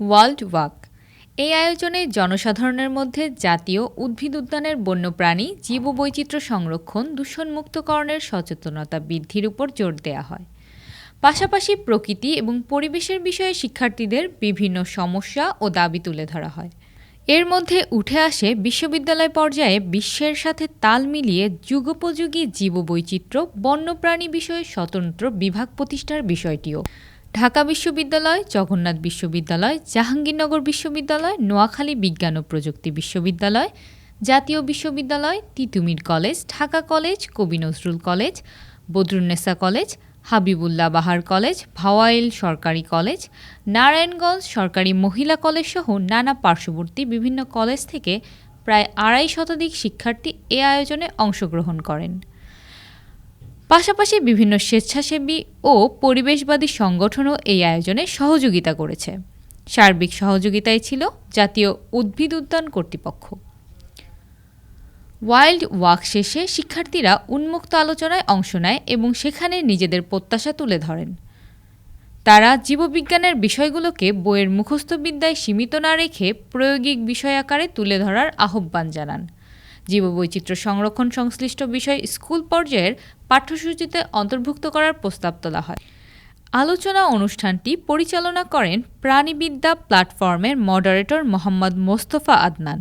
World walk. এই আয়োজনে জনসাধারণের মধ্যে জাতীয় উদ্ভিদ উদ্যানের বন্যপ্রাণী, জীববৈচিত্র্য সংরক্ষণ, দূষণমুক্তকরণের সচেতনতা বৃদ্ধির উপর জোর দেওয়া হয়। পাশাপাশি প্রকৃতি এবং পরিবেশের বিষয়ে শিক্ষার্থীদের বিভিন্ন সমস্যা ও দাবি তুলে ধরা হয়। এর মধ্যে উঠে আসে বিশ্ববিদ্যালয় পর্যায়ে বিশ্বের সাথে তাল মিলিয়ে যুগোপযোগী জীববৈচিত্র্য, বন্যপ্রাণী বিষয়ে স্বতন্ত্র বিভাগ প্রতিষ্ঠার বিষয়টিও। ঢাকা বিশ্ববিদ্যালয়, জগন্নাথ বিশ্ববিদ্যালয়, জাহাঙ্গীরনগর বিশ্ববিদ্যালয়, নোয়াখালী বিজ্ঞান ও প্রযুক্তি বিশ্ববিদ্যালয়, জাতীয় বিশ্ববিদ্যালয়, Titumir college, Dhaka college, Kabi Nazrul college Badrunnesa college, Habibullah Bahar college, Bhawal সরকারি কলেজ, নারায়ণগঞ্জ সরকারি মহিলা কলেজ সহ নানা পার্শ্ববর্তী বিভিন্ন কলেজ থেকে প্রায় আড়াই শতাধিক শিক্ষার্থী এ আয়োজনে অংশগ্রহণ করেন। পাশাপাশি বিভিন্ন স্বেচ্ছাসেবী ও পরিবেশবাদী সংগঠনও এই আয়োজনে সহযোগিতা করেছে। সার্বিক সহযোগিতায় ছিল জাতীয় উদ্ভিদ উদ্যান কর্তৃপক্ষ। ওয়াইল্ড ওয়াক শেষে শিক্ষার্থীরা উন্মুক্ত আলোচনায় অংশ নেয় এবং সেখানে নিজেদের প্রত্যাশা তুলে ধরেন। তারা জীববিজ্ঞানের বিষয়গুলোকে বইয়ের মুখস্থ বিদ্যায় সীমিত না রেখে প্রয়োগিক বিষয় আকারে তুলে ধরার আহ্বান জানান। জীববৈচিত্র্য সংরক্ষণ সংশ্লিষ্ট বিষয় স্কুল পর্যায়ের পাঠ্যসূচিতে অন্তর্ভুক্ত করার প্রস্তাব তোলা হয়। আলোচনা অনুষ্ঠানটি পরিচালনা করেন প্রাণীবিদ্যা প্ল্যাটফর্মের মডারেটর মোহাম্মদ মোস্তফা আদনান।